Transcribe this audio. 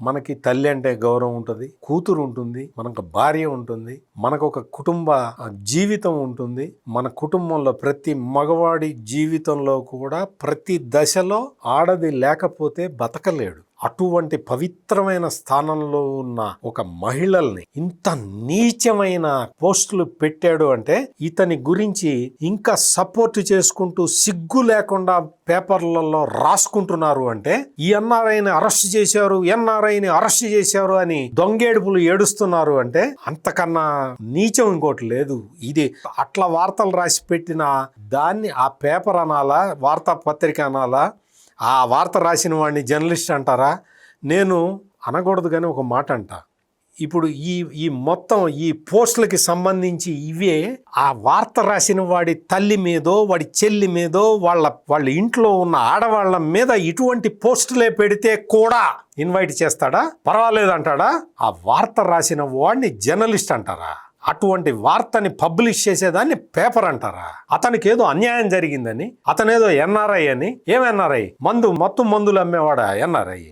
మనకి తల్లి అంటే గౌరవం ఉంటుంది కూతురు ఉంటుంది మనకు భార్య ఉంటుంది మనకు ఒక కుటుంబ జీవితం ఉంటుంది. మన కుటుంబంలో ప్రతి మగవాడి జీవితంలో కూడా ప్రతి దశలో ఆడది లేకపోతే బతకలేడు. అటువంటి పవిత్రమైన స్థానంలో ఉన్న ఒక మహిళల్ని ఇంత నీచమైన పోస్టులు పెట్టాడు అంటే ఇతని గురించి ఇంకా సపోర్ట్ చేసుకుంటూ సిగ్గు లేకుండా పేపర్లలో రాసుకుంటున్నారు అంటే ఈ ఎన్ఆర్ఐని అరెస్ట్ చేశారు ఎన్ఆర్ఐని అరెస్ట్ చేశారు అని దొంగేడుపులు ఏడుస్తున్నారు అంటే అంతకన్నా నీచం ఇంకోటి లేదు. ఇది అట్లా వార్తలు రాసి పెట్టిన దాన్ని ఆ పేపర్ అనాలా వార్తాపత్రిక అనాలా? ఆ వార్త రాసిన వాడిని జర్నలిస్ట్ అంటారా? నేను అనకూడదు కానీ ఒక మాట అంట. ఇప్పుడు ఈ ఈ మొత్తం ఈ పోస్టులకి సంబంధించి ఇవే ఆ వార్త రాసిన వాడి తల్లి మీదో వాడి చెల్లి మీదో వాళ్ళ వాళ్ళ ఇంట్లో ఉన్న ఆడవాళ్ళ మీద ఇటువంటి పోస్టులే పెడితే కూడా ఇన్వైట్ చేస్తాడా? పర్వాలేదు అంటాడా? ఆ వార్త రాసిన వాడిని జర్నలిస్ట్ అంటారా? అటువంటి వార్తని పబ్లిష్ చేసేదాన్ని పేపర్ అంటారా? అతనికి ఏదో అన్యాయం జరిగిందని అతనేదో ఎన్ఆర్ఐ అని ఏం ఎన్ఆర్ఐ? మందు మత్తు మందులు అమ్మేవాడా ఎన్ఆర్ఐ?